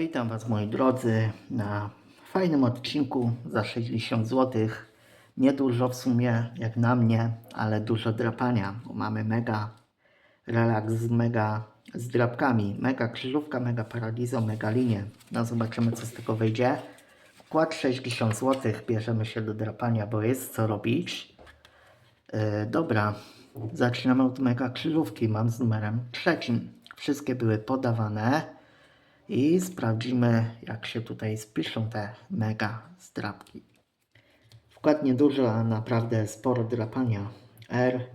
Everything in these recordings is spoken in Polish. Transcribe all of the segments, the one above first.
Witam Was moi drodzy na fajnym odcinku za 60 zł. Niedużo w sumie jak na mnie, ale dużo drapania, mamy mega relaks z mega z drapkami. Mega krzyżówka, mega paradizo, mega linie. No zobaczymy co z tego wyjdzie. Wkład 60 zł, bierzemy się do drapania, bo jest co robić. Yy, dobra, zaczynamy od mega krzyżówki. Mam z numerem trzecim. Wszystkie były podawane. I sprawdzimy, jak się tutaj spiszą te mega zdrapki. Wkład nieduży, a naprawdę sporo drapania. R,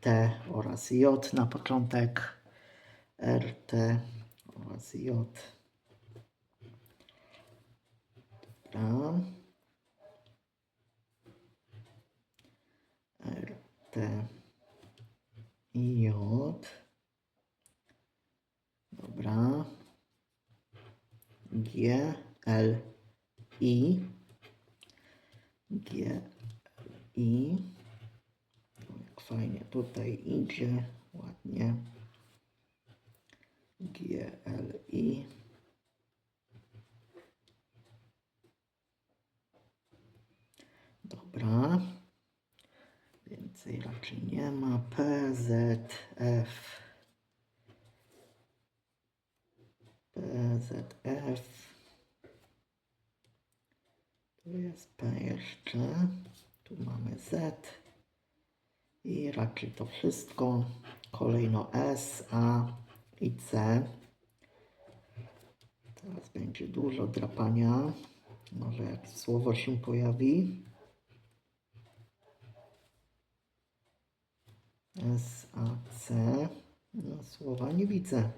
T oraz J na początek. R, T oraz J. Dobra. R, T i J. Dobra. G, L, I. G, L, I. O, Jak fajnie tutaj idzie, ładnie. G, L, I. Dobra. Więcej raczej nie ma. P, Z, F. P, Z, F. Tu jest P jeszcze. Tu mamy Z. I raczej to wszystko. Kolejno S, A i C. Teraz będzie dużo drapania. Może jakieś słowo się pojawi. S, A, C. No, słowa nie widzę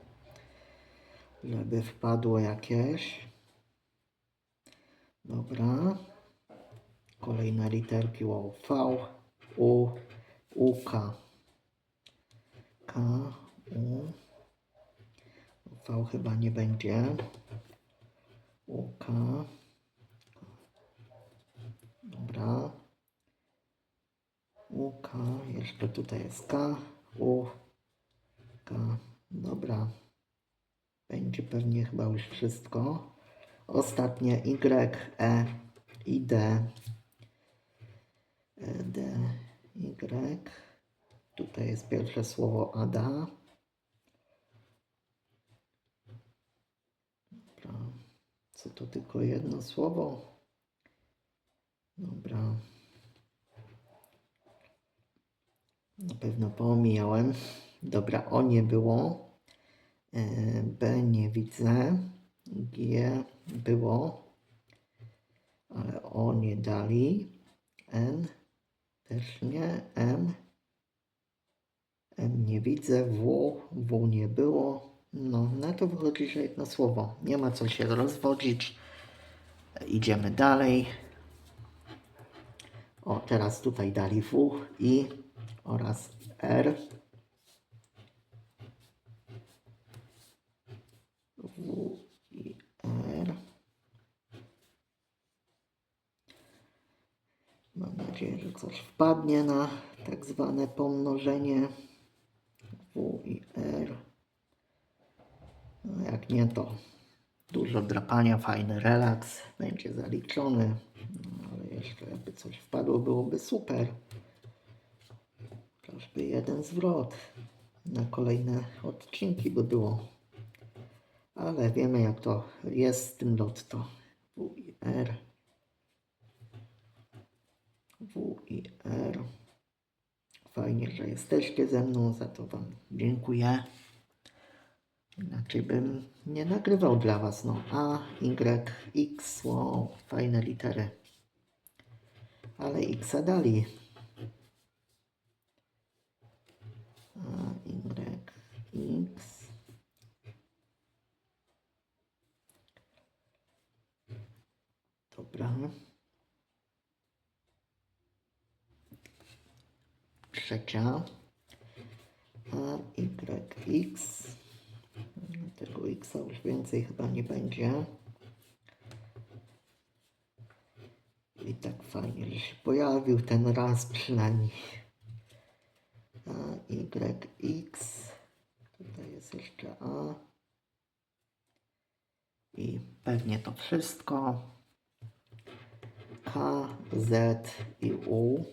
żeby wpadło jakieś. Dobra. Kolejne literki wow. V, U, U, K. K, U. V chyba nie będzie. U, K. Dobra. U, K. Jeszcze tutaj jest K, U, K. Dobra. Będzie pewnie chyba już wszystko. Ostatnie Y, E i D. E, D, Y. Tutaj jest pierwsze słowo Ada. Dobra. Co to tylko jedno słowo? Dobra. Na pewno pomijałem. Dobra, o nie było. E, B nie widzę. G było, ale O nie dali. N też nie. M. M nie widzę. W. W nie było. No, na to wychodzi, że jedno słowo. Nie ma co się rozwodzić. Idziemy dalej. O, teraz tutaj dali W, I oraz R. W i R. Mam nadzieję, że coś wpadnie na tak zwane pomnożenie W i R. No jak nie, to dużo drapania, fajny relaks, będzie zaliczony. No, ale jeszcze jakby coś wpadło, byłoby super. Chociażby jeden zwrot na kolejne odcinki by było ale wiemy jak to jest z tym lotto. W i R. W i R. Fajnie, że jesteście ze mną, za to Wam dziękuję. Inaczej bym nie nagrywał dla Was. No A, Y, X, wow, fajne litery. Ale X dali. A, Y, X. Dobra. Trzecia. Y, X. Tego X już więcej chyba nie będzie. I tak fajnie, że się pojawił ten raz przynajmniej. A, Y, X. Tutaj jest jeszcze A. I pewnie to wszystko. K, Z i U.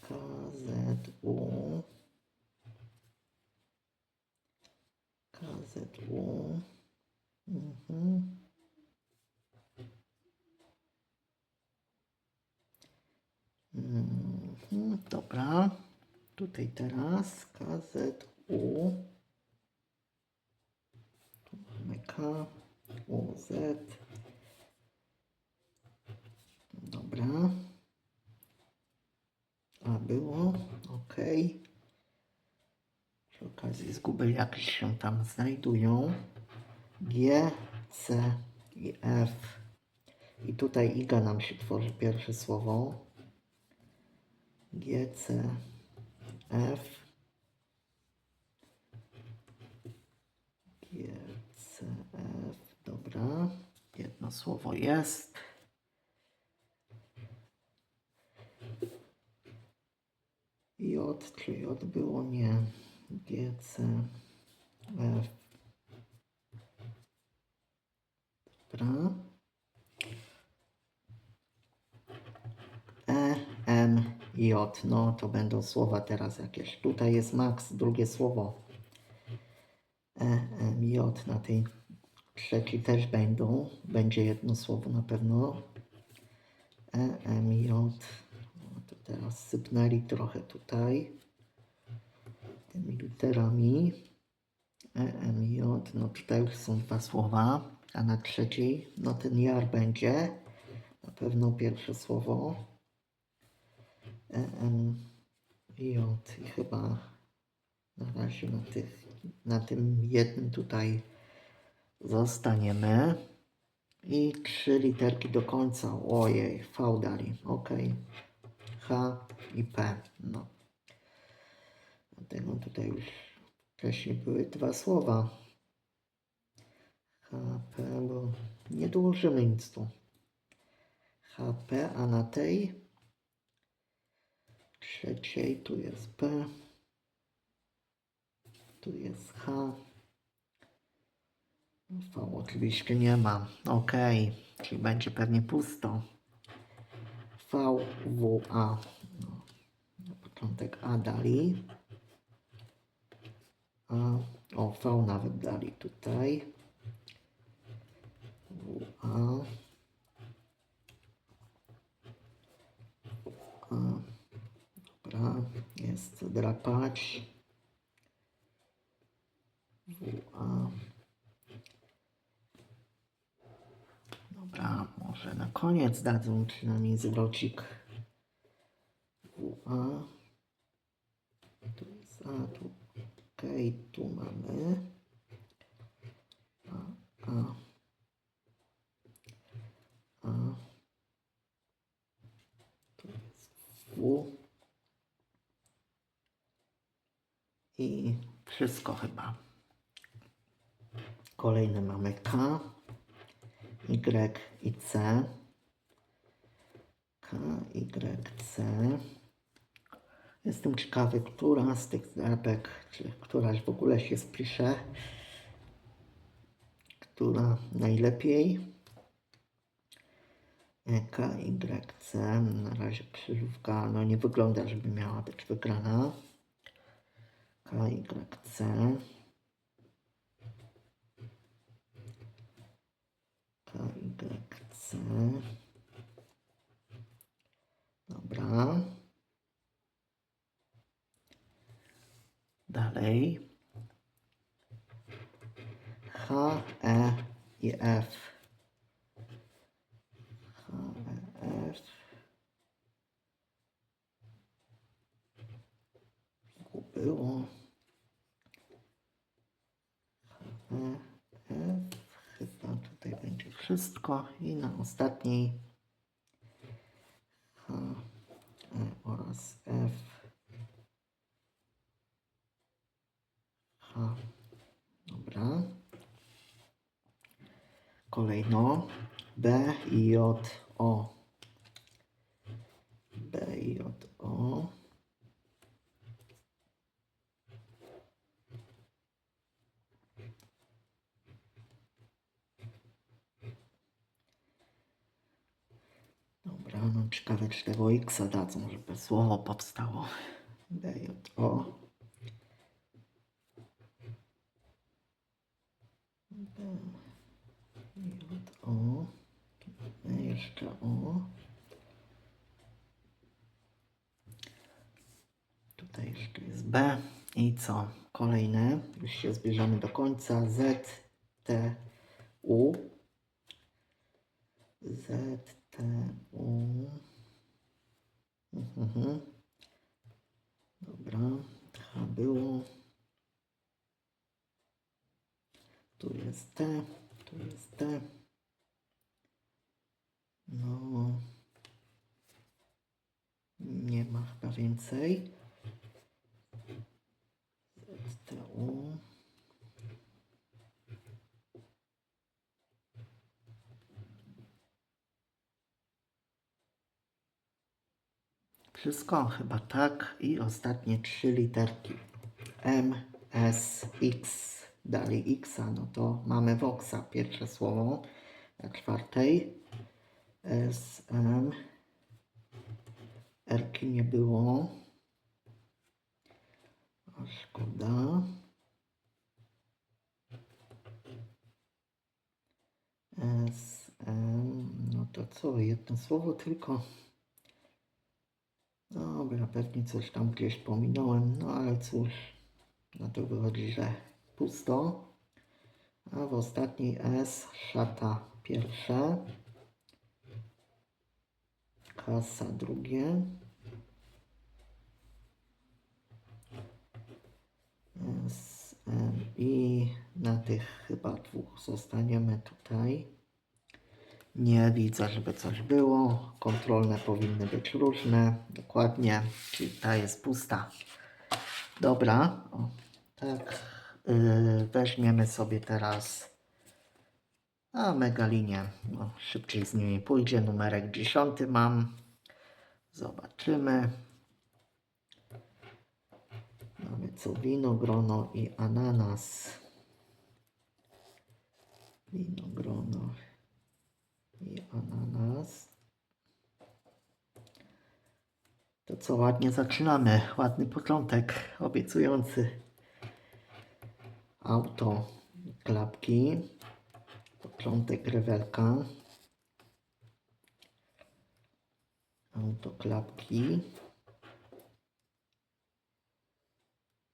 K, Z, U. K, Z, U. dobra. Tutaj teraz KZU. Tu mamy K, U, Z. Dobra. A było, ok. Przy okazji zguby jakieś się tam znajdują. G, C i F. I tutaj IGA nam się tworzy pierwsze słowo. G, C, F. G, C, F. Dobra. Jedno słowo jest. J, czy J było? Nie. G, C, F. Dobra. E, M, J. No to będą słowa teraz jakieś. Tutaj jest max, drugie słowo. E, M, J. Na tej trzeciej też będą. Będzie jedno słowo na pewno. E, M, J. No to teraz sypnęli trochę tutaj. Tymi literami. E, M, J. No tutaj już są dwa słowa. A na trzeciej, no ten jar będzie. Na pewno pierwsze słowo. E, M, J. I chyba na razie na, tych, na tym jednym tutaj zostaniemy. I trzy literki do końca. Ojej, V dali. Ok. H i P. No. Dlatego tutaj już wcześniej były dwa słowa. HP, bo nie dołożymy nic tu. HP, a na tej trzeciej tu jest P. Tu jest H. V oczywiście nie ma. Ok, czyli będzie pewnie pusto. V, W, A. No. Na początek A dali. A, o, V nawet dali tutaj. W, A. A. Dobra, jest drapacz. W, A. Dobra, może na koniec dadzą przynajmniej zwrocik. W, A. Tu jest A, tu. Okej, tu mamy. A, A. A. Tu jest W. I wszystko chyba. Kolejne mamy K. Y i C. K, Y, C. Jestem ciekawy, która z tych zdrapek, czy któraś w ogóle się spisze. Która najlepiej. E, K, Y, C. Na razie krzyżówka, no nie wygląda, żeby miała być wygrana. K, Y, C. K, Y, C. Dobra. Dalej. H, E i F. H, E, F. Było. H, E, F. Chyba tutaj będzie wszystko. I na ostatniej H, oraz F. H. Dobra. Kolejno B i J O. B i J O. Ciekawe, czy tego X dadzą, żeby słowo powstało. DJO. DJO. Jeszcze O. Tutaj jeszcze jest B. I co? Kolejne. Już się zbliżamy do końca. Z, T, U. Z, T, U. Mhm. Dobra. H było. Tu jest T. Tu jest T. No. Nie ma chyba więcej. ZTU. Wszystko chyba tak. I ostatnie trzy literki. M, S, X. Dalej X, no to mamy Voxa, pierwsze słowo. Na czwartej. S, M. Rki nie było. A szkoda. S, M. No to co? Jedno słowo tylko. Dobra, pewnie coś tam gdzieś pominąłem, no ale cóż, na to wychodzi, że pusto. A w ostatniej S szata pierwsze, kasa drugie, S, M i na tych chyba dwóch zostaniemy tutaj. Nie widzę, żeby coś było. Kontrolne powinny być różne. Dokładnie. Czyli ta jest pusta. Dobra. O, tak. Yy, weźmiemy sobie teraz a megalinię. No, szybciej z nimi pójdzie. Numerek 10 mam. Zobaczymy. Mamy co? Winogrono i ananas. Winogrono i ananas. To co, ładnie zaczynamy. Ładny początek, obiecujący. Auto, klapki. Początek rewelka. Auto, klapki.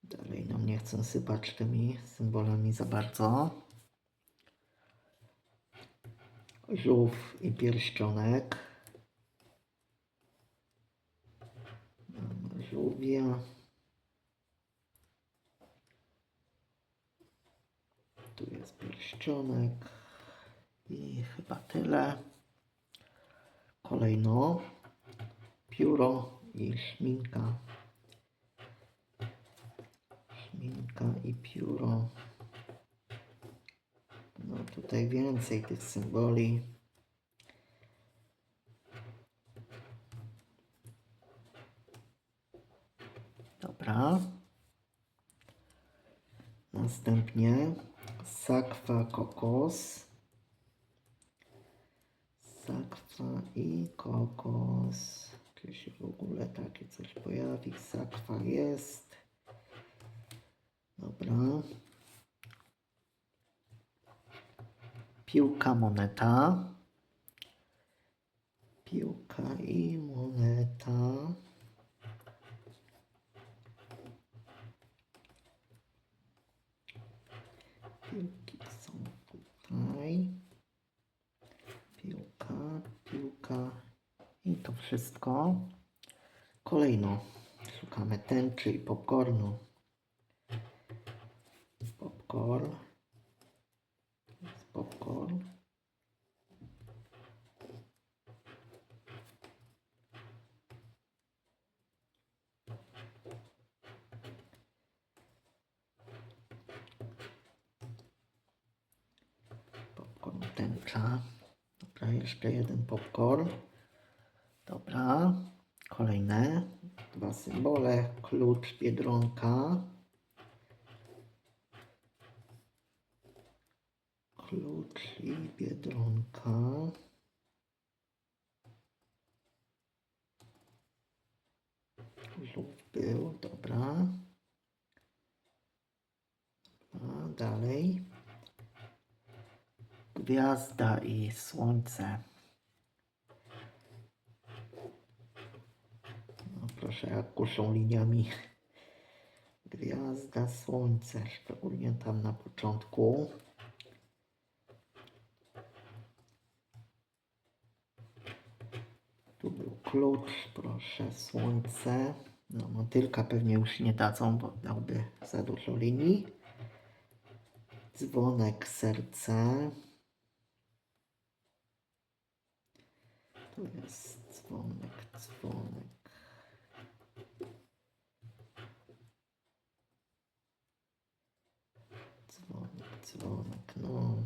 Dalej nam nie chcę sypać tymi symbolami za bardzo. żółw i pierścionek. Mamy żółwia. Tu jest pierścionek i chyba tyle. Kolejno pióro i szminka. Szminka i pióro. No tutaj więcej tych symboli. Dobra. Następnie sakwa kokos. Sakwa i kokos. Czy się w ogóle takie coś pojawi? Sakwa jest. Dobra. Piłka, moneta. Piłka i moneta. Piłki są tutaj. Piłka, piłka i to wszystko. Kolejno szukamy tęczy i popcornu. Popcorn. Jest popcorn. Popcorn tęcza. Dobra, jeszcze jeden popcorn. Dobra, kolejne dwa symbole, klucz, biedronka. Klucz i biedronka. Lub był, dobra. A dalej. Gwiazda i słońce. Jak kuszą liniami. Gwiazda, słońce, szczególnie tam na początku. Tu był klucz, proszę, słońce. No, motylka pewnie już nie dadzą, bo dałby za dużo linii. Dzwonek, serce. Tu jest dzwonek, dzwonek. Dzwonek, no.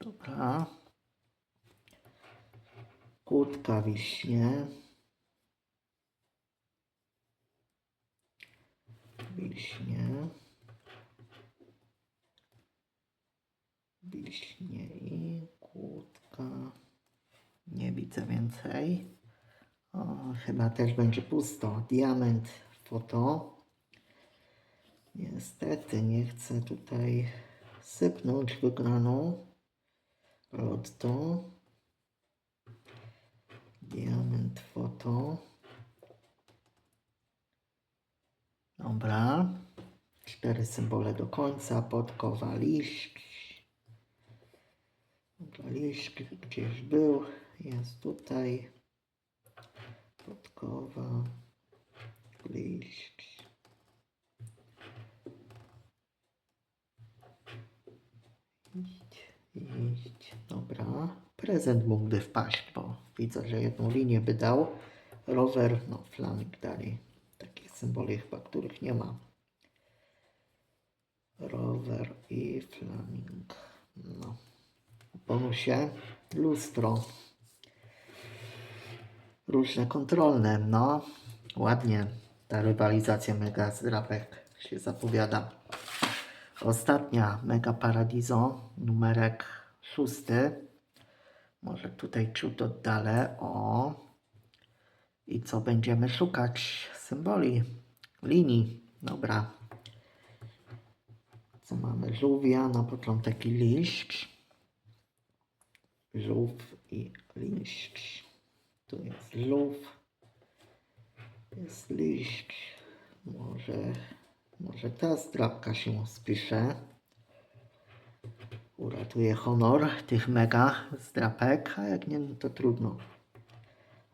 Dobra. Kłódka wiśnie. Wiśnie. Wiśnie i kłódka. Nie widzę więcej. O, chyba też będzie pusto. Diament, foto. Niestety nie chcę tutaj sypnąć wygraną. Lotto. Diament, foto. Dobra. Cztery symbole do końca. Podkowa, liść. Liść gdzieś był. Jest tutaj. Podkowa. Liść. Dobra. Prezent mógłby wpaść, bo widzę, że jedną linię by dał. Rower, no flaming dalej. Takich symboli chyba, których nie ma. Rower i flaming. No. Bonusie lustro. Różne kontrolne, no. Ładnie ta rywalizacja mega zdrapek się zapowiada. Ostatnia Mega Paradiso, numerek szósty. Może tutaj ciut oddalę. O. I co będziemy szukać? Symboli, linii. Dobra. Co mamy? Żółwia, na początek i liść. Żółw i liść. Tu jest żółw. Jest liść. Może, może ta zdrabka się spisze. Uratuje honor tych mega zdrapek, a jak nie, no to trudno.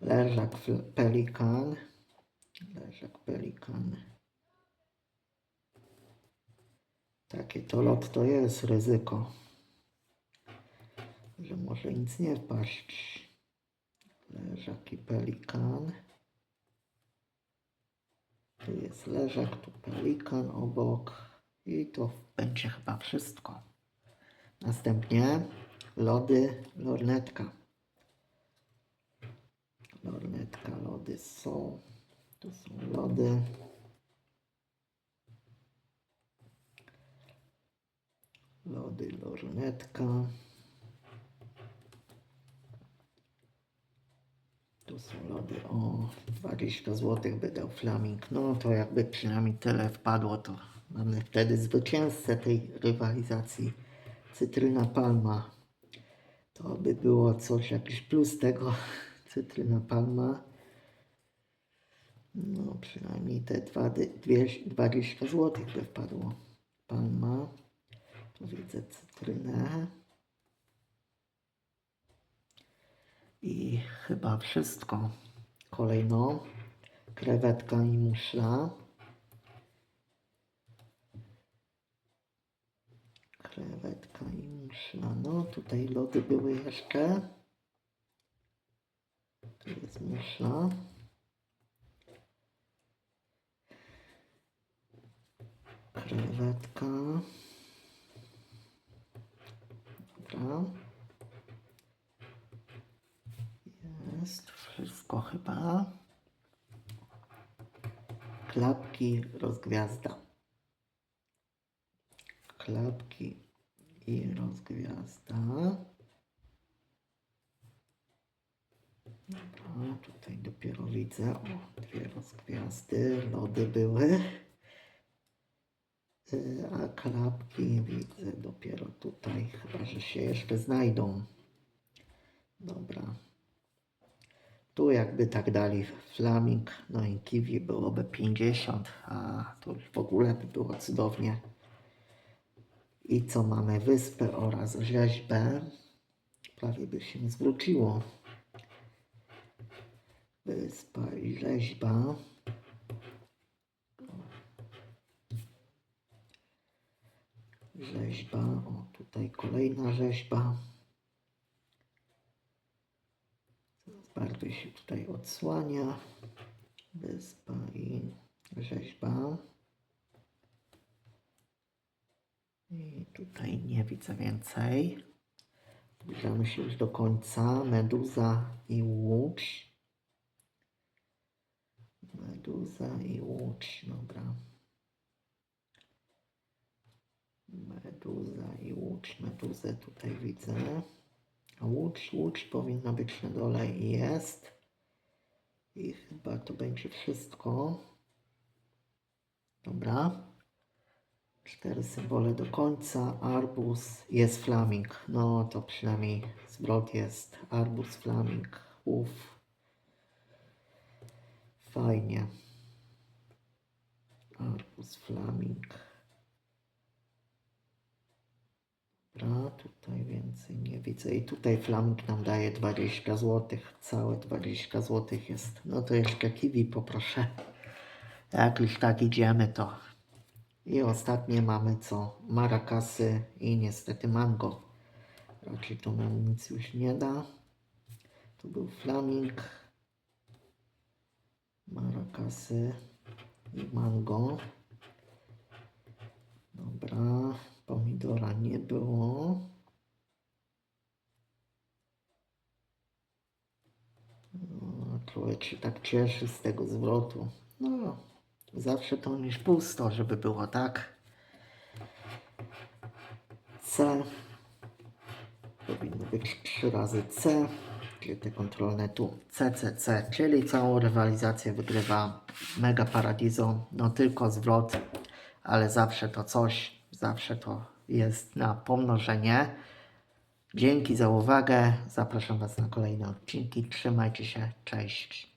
Leżak pelikan. Leżak pelikan. Takie to lot to jest ryzyko. Że może nic nie wpaść. Leżak i pelikan. Tu jest leżak, tu pelikan obok. I to będzie chyba wszystko. Następnie lody, lornetka. Lornetka, lody są. Tu są lody. Lody, lornetka. Są lody. O, 20 zł by dał flaming. No to jakby przynajmniej tyle wpadło, to mamy wtedy zwycięzcę tej rywalizacji. Cytryna palma. To by było coś, jakiś plus tego. Cytryna palma. No przynajmniej te dwa, dy- dwie, 20 zł by wpadło. Palma. Tu widzę cytrynę. I chyba wszystko. Kolejno krewetka i muszla. Krewetka i muszla. No tutaj lody były jeszcze. Tu jest muszla. Krewetka. Dobra. Jest chyba. Klapki rozgwiazda. Klapki i rozgwiazda. Dobra. tutaj dopiero widzę. O, dwie rozgwiazdy, lody były. Y, A klapki widzę dopiero tutaj, chyba że się jeszcze znajdą. Dobra. Tu jakby tak dali Flaming, no i Kiwi byłoby 50, a już w ogóle by było cudownie. I co mamy? Wyspę oraz rzeźbę. Prawie by się zwróciło. Wyspa i rzeźba. Rzeźba, o tutaj kolejna rzeźba. Bardziej się tutaj odsłania. Wyspa i rzeźba. I tutaj nie widzę więcej. Zbliżamy się już do końca. Meduza i łódź. Meduza i łódź, dobra. Meduza i łódź. Meduzę tutaj widzę. Łódź, łódź powinna być na dole i jest. I chyba to będzie wszystko. Dobra. Cztery symbole do końca. Arbus jest flaming. No to przynajmniej zwrot jest. Arbus flaming. Uff. Fajnie. Arbus flaming. Dobra, tutaj więcej nie widzę. I tutaj flaming nam daje 20 zł. Całe 20 zł jest. No to jeszcze kiwi poproszę. Jak już tak idziemy, to. I ostatnie mamy co? Marakasy i niestety mango. Raczej to nam nic już nie da. Tu był flaming. Marakasy i mango. Dobra, pomidora nie było. Człowiek się tak cieszy z tego zwrotu. No, zawsze to niż pusto, żeby było tak. C. Powinno być trzy razy C, czyli te kontrolne tu CCC, czyli całą rywalizację wygrywa Mega Paradiso. No tylko zwrot, ale zawsze to coś, zawsze to jest na pomnożenie. Dzięki za uwagę. Zapraszam Was na kolejne odcinki. Trzymajcie się. Cześć.